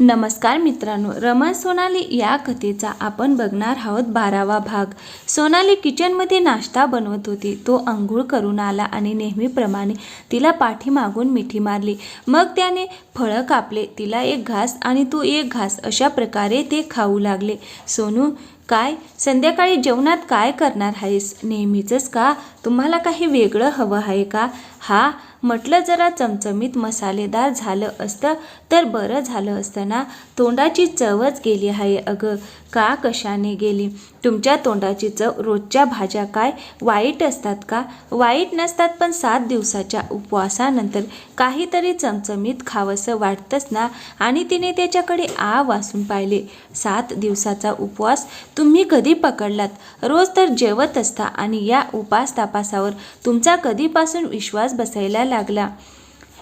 नमस्कार मित्रांनो रमण सोनाली या कथेचा आपण बघणार आहोत बारावा भाग. सोनाली किचनमध्ये नाश्ता बनवत होती. तो आंघोळ करून आला आणि नेहमीप्रमाणे तिला पाठीमागून मिठी मारली. मग त्याने फळं कापले. तिला एक घास आणि तू एक घास अशा प्रकारे ते खाऊ लागले. सोनू काय? संध्याकाळी जेवणात काय करणार आहेस? नेहमीचंच का? तुम्हाला काही वेगळं हवं आहे का? हा म्हटलं जरा चमचमीत मसालेदार झालं असतं तर बरं झालं असतं ना तोंडाची चवच गेली आहे अगं. का कशाने गेली? तुमच्या तोंडाची चव रोजच्या भाज्या काय? वाईट असतात का? वाईट नसतात पण सात दिवसाच्या उपवासानंतर काहीतरी चमचमीत खावंसं वाटतंच ना? आणि तिने त्याच्याकडे आ वासून पाहिले. सात दिवसाचा उपवास तुम्ही कधी पकडलात? रोज तर जेवत असता आणि या उपास तापासावर तुमचा कधीपासून विश्वास बसायला लागला.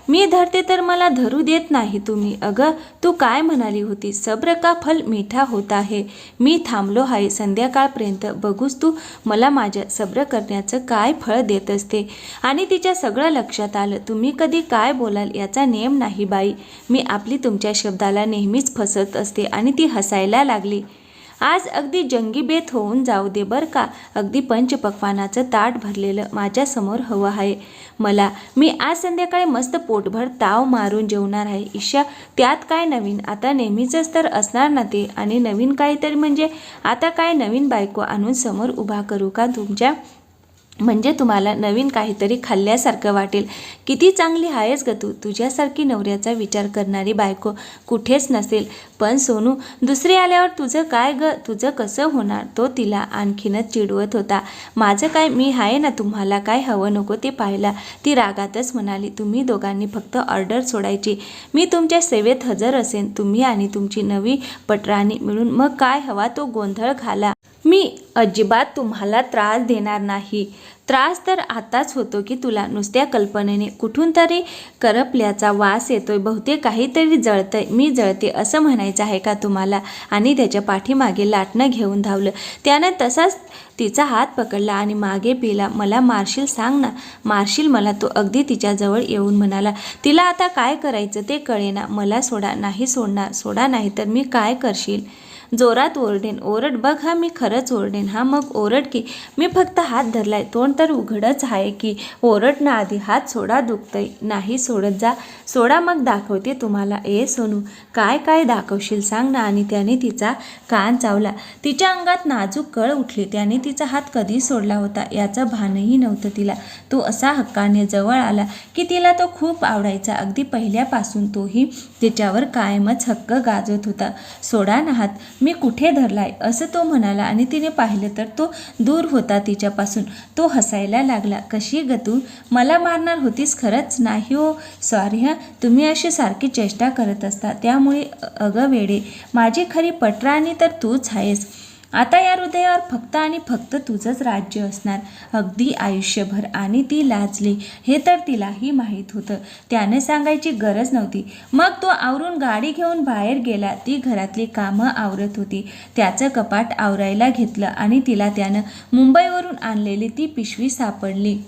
मी धरते तर मला धरू देत नाही तुम्ही. अगं तू काय म्हणाली होती? सब्र का फल मिठा होत आहे? मी थांबलो आहे संध्याकाळपर्यंत. बघूस तू मला माझ्या सब्र करण्याचं काय फळ देत असते? आणि तिच्या सगळं लक्षात आलं. तुम्ही कधी काय बोलाल याचा नेम नाही बाई. मी आपली तुमच्या शब्दाला नेहमीच फसत असते आणि ती हसायला लागली. आज अगदी जंगी बेत होऊन जाऊ दे बरं का. अगदी पंचपक्वानाचं ताट भरलेलं माझ्यासमोर हवं आहे. मला मी आज संध्याकाळी मस्त पोटभर ताव मारून जेवणार आहे. ईशा त्यात काय नवीन? आता नेहमीचंच तर असणार ना ते. आणि नवीन काहीतरी म्हणजे आता काय नवीन बायको आणून समोर उभा करू का तुमच्या? म्हणजे तुम्हाला नवीन काहीतरी खाल्ल्यासारखं वाटेल. किती चांगली आहेस ग तू. तुझ्यासारखी नवऱ्याचा विचार करणारी बायको कुठेच नसेल. पण सोनू दुसरी आल्यावर तुझं काय ग? तुझं कसं होणार? तो तिला आणखीनच चिडवत होता. माझं काय? मी आहे ना तुम्हाला काय हवं नको ते पाहायला. ती रागातच म्हणाली तुम्ही दोघांनी फक्त ऑर्डर सोडायची. मी तुमच्या सेवेत हजर असेन. तुम्ही आणि तुमची नवी पटराणी मिळून मग काय हवा तो गोंधळ घाला. मी अजिबात तुम्हाला त्रास देणार नाही. त्रास तर आताच होतो की तुला नुसत्या कल्पनेने कुठून तरी करपल्याचा वास येतोय. बहुतेक काहीतरी जळतंय. मी जळते असं म्हणायचं आहे का तुम्हाला? आणि त्याच्या पाठीमागे लाटणं घेऊन धावलं. त्यानं तसाच तिचा हात पकडला आणि मागे पिला. मला मारशील सांग ना. मारशील मला तो अगदी तिच्याजवळ येऊन म्हणाला तिला आता काय करायचं ते कळेना. मला सोडा. नाही सोडणार. सोडा नाही तर मी काय करशील? जोरात ओरडेन ओरड बघ हा मी खरंच ओरडेन. हा मग ओरड की मी फक्त हात धरलाय. तोंड तर उघडच आहे की ओरड ना आधी हात सोडा दुखतंय. नाही सोडत जा. सोडा मग दाखवते तुम्हाला. ए सोनू काय काय दाखवशील सांग ना. आणि त्याने तिचा कान चावला. तिच्या अंगात नाजूक कळ उठली. त्याने तिचा हात कधी सोडला होता. याचं भानही नव्हतं तिला. तो असा हक्काने जवळ आला की तिला तो खूप आवडायचा. अगदी पहिल्यापासून तोही तिच्यावर कायमच हक्क गाजत होता. सोडा ना हात. मी कुठे धरलाय? असं तो म्हणाला आणि तिने पाहिलं तर तो दूर होता तिच्यापासून. तो हसायला लागला. कशी ग तू? मला मारणार होतीस खरंच? नाही हो सॉरी हां तुम्ही अशी सारखी चेष्टा करत असता. त्यामुळे अगं वेडे माझी खरी पटराणी तर तूच आहेस. आता या हृदयावर फक्त आणि फक्त तुझंच राज्य असणार. अगदी आयुष्यभर आणि ती लाजली. हे तर तिलाही माहीत होतं. त्याने सांगायची गरज नव्हती. मग तो आवरून गाडी घेऊन बाहेर गेला. ती घरातली कामं आवरत होती. त्याचं कपाट आवरायला घेतलं आणि तिला त्यानं मुंबईवरून आणलेली ती पिशवी सापडली.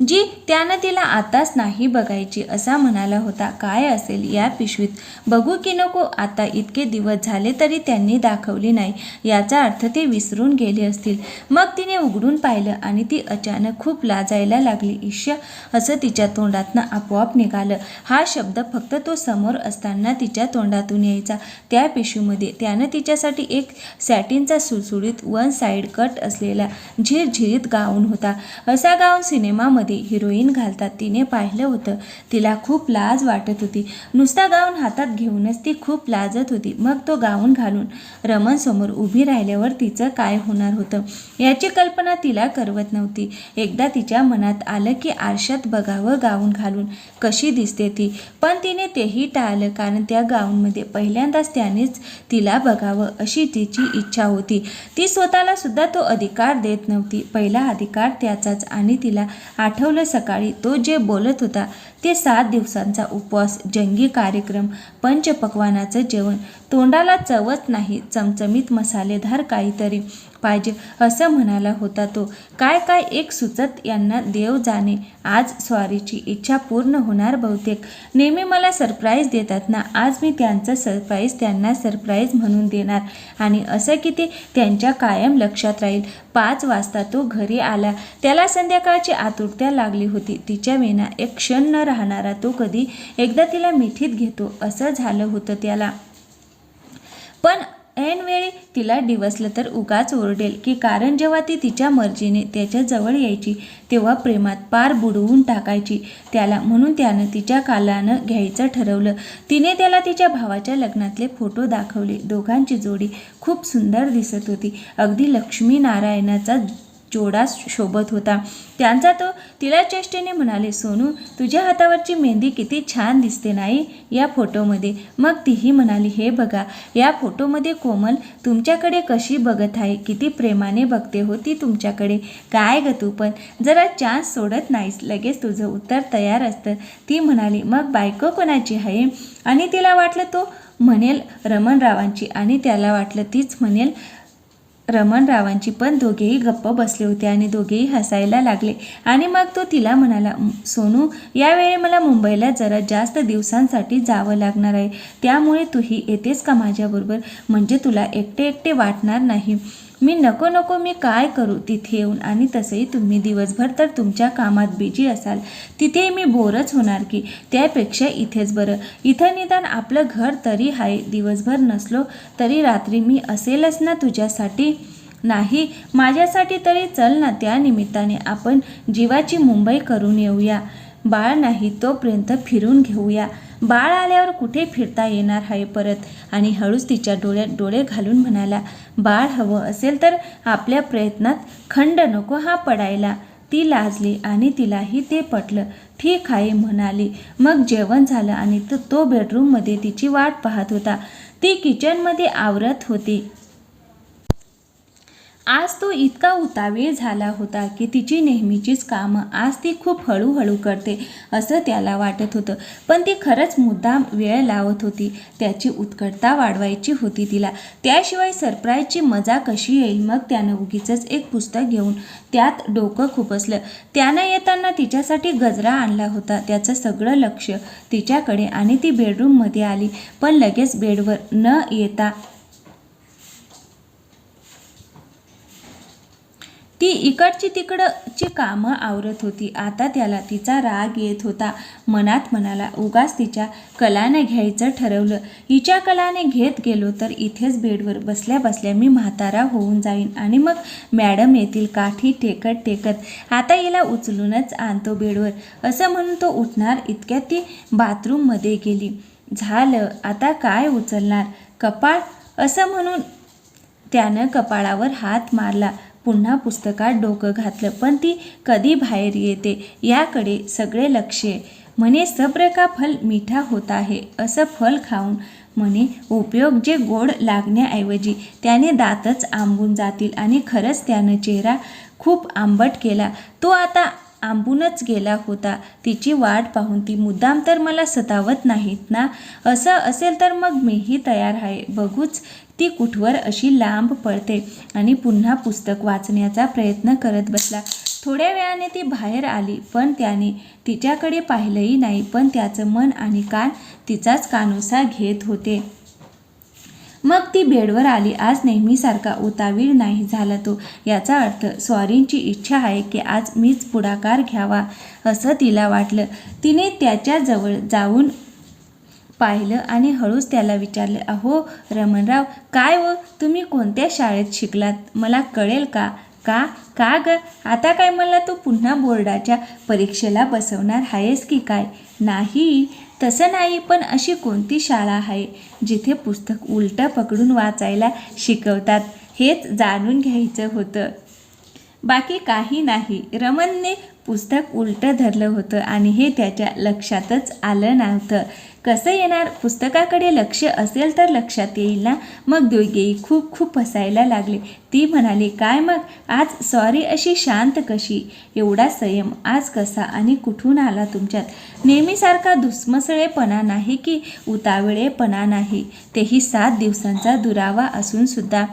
जी त्यानं तिला आताच नाही बघायची असा म्हणाला होता. काय असेल या पिशवीत? बघू की नको आता इतके दिवस झाले तरी त्यांनी दाखवली नाही. याचा अर्थ ते विसरून गेले असतील. मग तिने उघडून पाहिलं आणि ती अचानक खूप लाजायला लागली. ईश्य असं तिच्या तोंडातनं आपोआप निघालं. हा शब्द फक्त तो समोर असताना तिच्या तोंडातून यायचा. त्या पिशवीमध्ये त्यानं तिच्यासाठी एक सॅटिनचा सुळसुळीत वन साईड कट असलेला झिरझिरीत गाऊन होता. असा गाऊन सिनेमामध्ये मध्ये हिरोईन घालतात तिने पाहिलं होतं. तिला खूप लाज वाटत होती. नुसता गाऊन हातात घेऊनच ती खूप लाजत होती. मग तो गाऊन घालून रमणसमोर उभी राहिल्यावर तिचं काय होणार होतं? याची कल्पना तिला करवत नव्हती. एकदा तिच्या मनात आलं की आरशात बघावं गाऊन घालून. कशी दिसते ती? पण तिने तेही टाळलं कारण त्या गाऊनमध्ये पहिल्यांदाच त्यानेच तिला बघावं अशी तिची इच्छा होती. ती स्वतःला सुद्धा तो अधिकार देत नव्हती. पहिला अधिकार त्याचाच आणि तिला आठवलं सकाळी. तो जे बोलत होता ते सात दिवसांचा उपवास जंगी कार्यक्रम पंचपक्वानाचं जेवण तोंडाला चवच नाही चमचमीत मसालेदार काहीतरी. पाहिजे असं म्हणाला होता तो. काय काय एक सुचत यांना देव जाणे आज स्वारीची इच्छा पूर्ण होणार बहुतेक. नेहमी मला सरप्राईज देतात ना आज मी त्यांचं सरप्राईज त्यांना सरप्राईज म्हणून देणार. आणि असं की ते त्यांच्या कायम लक्षात राहील. पाच वाजता तो घरी आला. त्याला संध्याकाळची आतुरता लागली होती. तिच्या विना एक क्षण न राहणारा तो कधी एकदा तिला मिठीत घेतो असं झालं होतं त्याला. पण ऐनवेळी तिला डिवसलं तर उगाच ओरडेल की कारण जेव्हा ती तिच्या मर्जीने त्याच्याजवळ यायची तेव्हा प्रेमात पार बुडवून टाकायची. त्याला म्हणून त्यानं तिच्या कालानं घ्यायचं ठरवलं. तिने त्याला तिच्या भावाच्या लग्नातले फोटो दाखवले. दोघांची जोडी खूप सुंदर दिसत होती. अगदी लक्ष्मीनारायणाचा जोडा शोभत होता. त्यांचा तो तिला चेष्टेने म्हणाले सोनू तुझ्या हातावरची मेहंदी किती छान दिसते नाही या फोटोमध्ये. मग तीही म्हणाली हे बघा या फोटोमध्ये कोमल तुमच्याकडे कशी बघत आहे? किती प्रेमाने बघते होती तुमच्याकडे. काय ग तू पण? जरा चान्स सोडत नाहीस. लगेच तुझं उत्तर तयार असतं. ती म्हणाली मग बायको कोणाची आहे? आणि तिला वाटलं तो म्हणेल रमणरावांची. आणि त्याला वाटलं तीच म्हणेल रमणरावांची पण दोघेही गप्प बसले होते आणि दोघेही हसायला लागले. आणि मग तो तिला म्हणाला सोनू यावेळी मला मुंबईला जरा जास्त दिवसांसाठी जावं लागणार आहे. त्यामुळे तूही येतेस का माझ्याबरोबर? म्हणजे तुला एकटे एकटे वाटणार नाही. मी नको नको मी काय करू? तिथे येऊन आणि तसंही तुम्ही दिवसभर तर तुमच्या कामात बिजी असाल. तिथे मी बोरच होणार की? त्यापेक्षा इथेच बरं. इथं निदान आपलं घर तरी आहे दिवसभर नसलो तरी रात्री मी असेलच ना तुझ्यासाठी? नाही. माझ्यासाठी तरी चल ना त्या निमित्ताने. आपण जीवाची मुंबई करून येऊया. बाळ नाही तोपर्यंत फिरून घेऊया. बाळ आल्यावर कुठे फिरता येणार आहे परत? आणि हळूच तिच्या डोळ्यात डोळे घालून म्हणाला बाळ हवं असेल तर आपल्या प्रयत्नात खंड नको हा पडायला ती लाजली आणि तिलाही ते पटलं. ठीक आहे म्हणाली. मग जेवण झालं आणि तो तो बेडरूममध्ये तिची वाट पाहत होता. ती किचनमध्ये आवरत होती. आज तो इतका उतावीळ झाला होता की तिची नेहमीचीच कामं आज ती खूप हळूहळू करते असं त्याला वाटत होतं. पण ती खरंच मुद्दाम वेळ लावत होती. त्याची उत्कटता वाढवायची होती तिला. त्याशिवाय सरप्राईजची मजा कशी येईल मग त्यानं उगीचंच एक पुस्तक घेऊन त्यात डोकं खुपसलं. त्यानं येताना तिच्यासाठी गजरा आणला होता. त्याचं सगळं लक्ष तिच्याकडे आणि ती बेडरूममध्ये आली. पण लगेच बेडवर न येता ती इकडची तिकडची कामं आवरत होती. आता त्याला तिचा राग येत होता. मनात मनाला उगाच तिच्या कलाने घ्यायचं ठरवलं. हिच्या कलाने घेत गेलो तर इथेच बेडवर बसल्या बसल्या मी म्हातारा होऊन जाईन. आणि मग मॅडम येतील काठी टेकत टेकत. आता हिला उचलूनच आणतो बेडवर. असं म्हणून तो उठणार इतक्यात ती बाथरूममध्ये गेली. झालं आता काय उचलणार? कपाळ? असं म्हणून त्यानं कपाळावर हात मारला. पुन्हा पुस्तकात डोकं घातलं पण ती कधी बाहेर येते याकडे सगळे लक्ष आहे. म्हणे सब्र का फल मिठा होता आहे? असं फल खाऊन म्हणे उपयोग जे गोड लागण्याऐवजी त्याने दातच आंबून जातील आणि खरंच त्यानं चेहरा खूप आंबट केला. तो आता आंबूनच गेला होता. तिची वाट पाहून ती मुद्दाम तर मला सतावत नाहीत ना? असं असेल तर मग मीही तयार आहे. बघूच ती कुठवर अशी लांब पडते आणि पुन्हा पुस्तक वाचण्याचा प्रयत्न करत बसला. थोड्या वेळाने ती बाहेर आली पण त्याने तिच्याकडे पाहिलंही नाही पण त्याचं मन आणि कान तिचाच कानोसा घेत होते. मग ती बेडवर आली. आज नेहमीसारखा उतावीळ नाही झाला तो. याचा अर्थ स्वारींची इच्छा आहे की आज मीच पुढाकार घ्यावा असं तिला वाटलं. तिने त्याच्याजवळ जाऊन पाहिलं आणि हळूच त्याला विचारले अहो रमणराव काय व तुम्ही कोणत्या शाळेत शिकलात? मला कळेल का? का? का ग? आता काय मला तू पुन्हा बोर्डाच्या परीक्षेला बसवणार आहेस की काय? नाही तसं नाही पण अशी कोणती शाळा आहे जिथे पुस्तक उलटं पकडून वाचायला शिकवतात? हेच जाणून घ्यायचं होतं. बाकी काही नाही. रमनने पुस्तक उलटं धरलं होतं आणि हे त्याच्या लक्षातच आलं नव्हतं. कसं येणार? पुस्तकाकडे लक्ष असेल तर लक्षात येईल ना? मग दोघेही खूप खूप हसायला लागले. ती म्हणाली काय मग? आज सॉरी अशी शांत कशी? एवढा संयम आज कसा आणि कुठून आला तुमच्यात? नेहमीसारखा दुसमसळेपणा नाही की उतावळेपणा नाही? तेही सात दिवसांचा दुरावा असूनसुद्धा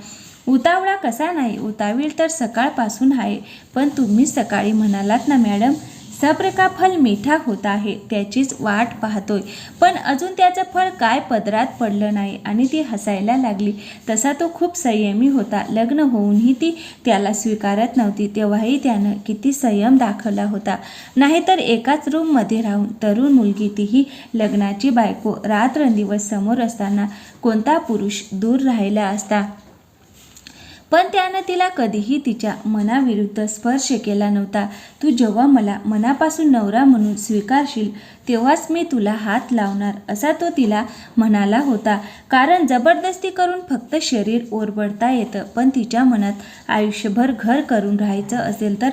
उतावळा कसा नाही? उतावीळ तर सकाळपासून आहे. पण तुम्ही सकाळी म्हणालात ना मॅडम सब्र का फल मिठा होत आहे त्याचीच वाट पाहतोय. पण अजून त्याचं फळ काय पदरात पडलं नाही आणि ती हसायला लागली. तसा तो खूप संयमी होता. लग्न होऊनही ती त्याला स्वीकारत नव्हती. तेव्हाही त्यानं किती संयम दाखवला होता. नाहीतर एकाच रूममध्ये राहून तरुण मुलगी तीही लग्नाची बायको रात्रंदिवस समोर असताना कोणता पुरुष दूर राहिला असता? पण त्यानं तिला कधीही तिच्या मनाविरुद्ध स्पर्श केला नव्हता. तू जेव्हा मला मनापासून नवरा म्हणून स्वीकारशील तेव्हाच मी तुला हात लावणार असा तो तिला म्हणाला होता. कारण जबरदस्ती करून फक्त शरीर ओरबडता येतं पण तिच्या मनात आयुष्यभर घर करून राहायचं असेल तर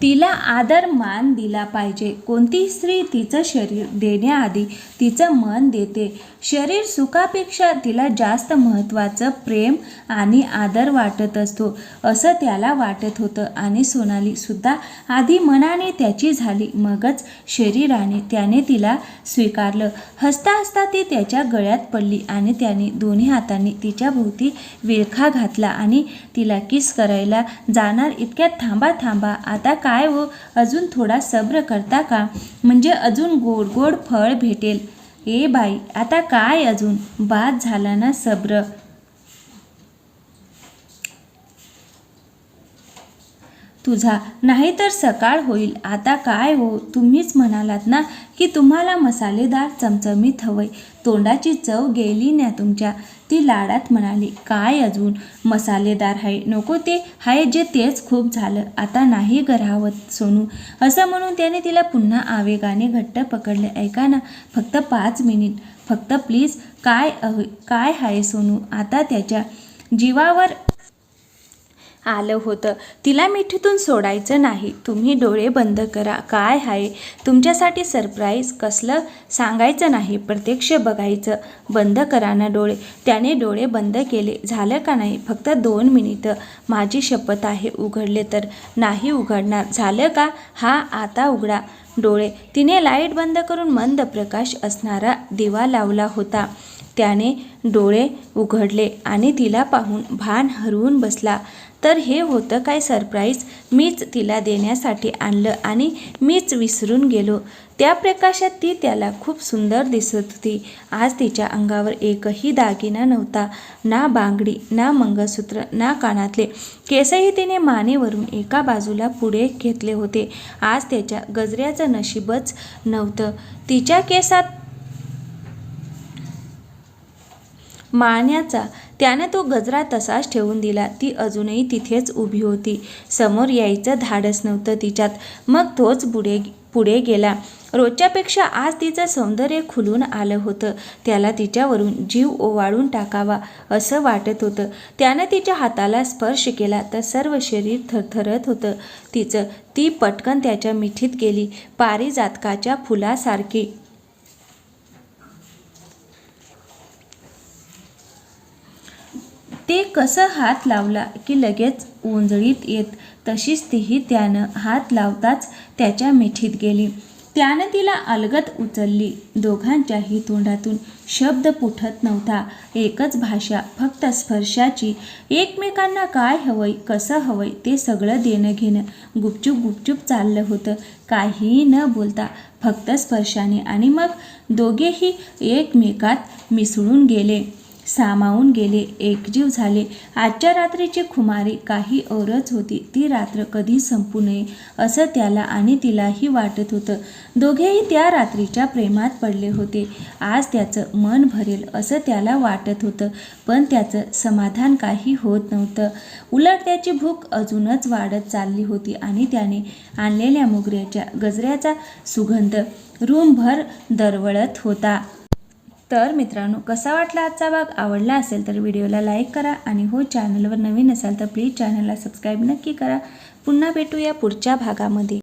तिला आदर मान दिला पाहिजे. कोणती स्त्री तिचं शरीर देण्याआधी तिचं मन देते. शरीर सुखापेक्षा तिला जास्त महत्त्वाचं प्रेम आणि आदर वाटत असतो. असं त्याला वाटत होतं आणि सोनालीसुद्धा आधी मनाने त्याची झाली. मगच शरीराने त्याने तिला स्वीकारलं. हसता हसता ती त्याच्या गळ्यात पडली आणि त्याने दोन्ही हातांनी तिच्या भोवती विळखा घातला आणि तिला किस करायला जाणार इतक्यात थांबा थांबा आता काय हो अजून थोडा सब्र करता का? म्हणजे अजून गोड गोड फळ भेटेल. ए बाई आता काय अजून? बाद झाला ना सब्र. तुझा. नाहीतर सकाळ होईल. आता काय हो? तुम्हीच म्हणालात ना की तुम्हाला मसालेदार चमचमीत हवंय. तोंडाची चव गेली ना तुमच्या. ती लाडात म्हणाली काय अजून? मसालेदार आहे. नको ते. हाय जे तेच खूप झालं. आता नाही गरावत सोनू. असं म्हणून त्याने तिला पुन्हा आवेगाने घट्ट पकडले. ऐका ना फक्त पाच मिनिट. फक्त प्लीज काय काय आहे सोनू? आता त्याच्या जीवावर आलं होतं. तिला मिठीतून सोडायचं नाही. तुम्ही डोळे बंद करा. काय आहे? तुमच्यासाठी सरप्राईज कसलं सांगायचं नाही. प्रत्यक्ष बघायचं. बंद करा ना डोळे. त्याने डोळे बंद केले. झालं का नाही? फक्त दोन मिनिटं. माझी शपथ आहे. उघडले तर. नाही उघडणार. झालं का? हा आता उघडा. डोळे. तिने लाइट बंद करून मंद प्रकाश असणारा दिवा लावला होता. त्याने डोळे उघडले आणि तिला पाहून भान हरवून बसला. तर हे होतं काय सरप्राईज मीच तिला देण्यासाठी आणलं आणि मीच विसरून गेलो. त्या प्रकाशात ती त्याला खूप सुंदर दिसत होती. आज तिच्या अंगावर एकही दागिना नव्हता. ना बांगडी ना मंगळसूत्र ना कानातले. केसही तिने मानेवरून एका बाजूला पुढे घेतले होते. आज त्याच्या गजऱ्याचं नशीबच नव्हतं. तिच्या केसात माण्याचा त्यानं तो गजरा तसाच ठेवून दिला. ती अजूनही तिथेच उभी होती. समोर यायचं धाडस नव्हतं तिच्यात. मग तोच पुढे पुढे गेला. रोजच्यापेक्षा आज तिचं सौंदर्य खुलून आलं होतं. त्याला तिच्यावरून जीव ओवाळून टाकावा असं वाटत होतं. त्यानं तिच्या हाताला स्पर्श केला तर सर्व शरीर थरथरत होतं. तिचं ती पटकन त्याच्या मिठीत गेली. पारिजातकाच्या फुलासारखी. ते कसं हात लावला की लगेच ओंजळीत येत तशीच तीही त्यानं हात लावताच त्याच्या मिठीत गेली. त्यानं तिला अलगत उचलली. दोघांच्याही तोंडातून शब्द पुठत नव्हता. एकच भाषा फक्त स्पर्शाची. एकमेकांना काय हवंय कसं हवंय ते सगळं देणं घेणं. गुपचूप गुपचूप चाललं होतं. काहीही न बोलता फक्त स्पर्शाने आणि मग दोघेही एकमेकात मिसळून गेले. सामावून गेले. एकजीव झाले. आजच्या रात्रीची खुमारी काही औरच होती. ती रात्र कधी संपू नये असं त्याला आणि तिलाही वाटत होतं. दोघेही त्या रात्रीच्या प्रेमात पडले होते. आज त्याचं मन भरेल असं त्याला वाटत होतं. पण त्याचं समाधान काही होत नव्हतं. उलट त्याची भूक अजूनच वाढत चालली होती आणि त्याने आणलेल्या मोगऱ्याच्या गजऱ्याचा सुगंध रूमभर दरवळत होता. तर मित्रांनो कसा वाटला आजचा भाग? आवडला असेल तर व्हिडिओला लाईक करा आणि हो चॅनलवर नवीन असाल तर प्लीज चॅनलला सबस्क्राईब नक्की करा. पुन्हा भेटूया पुढच्या भागामध्ये.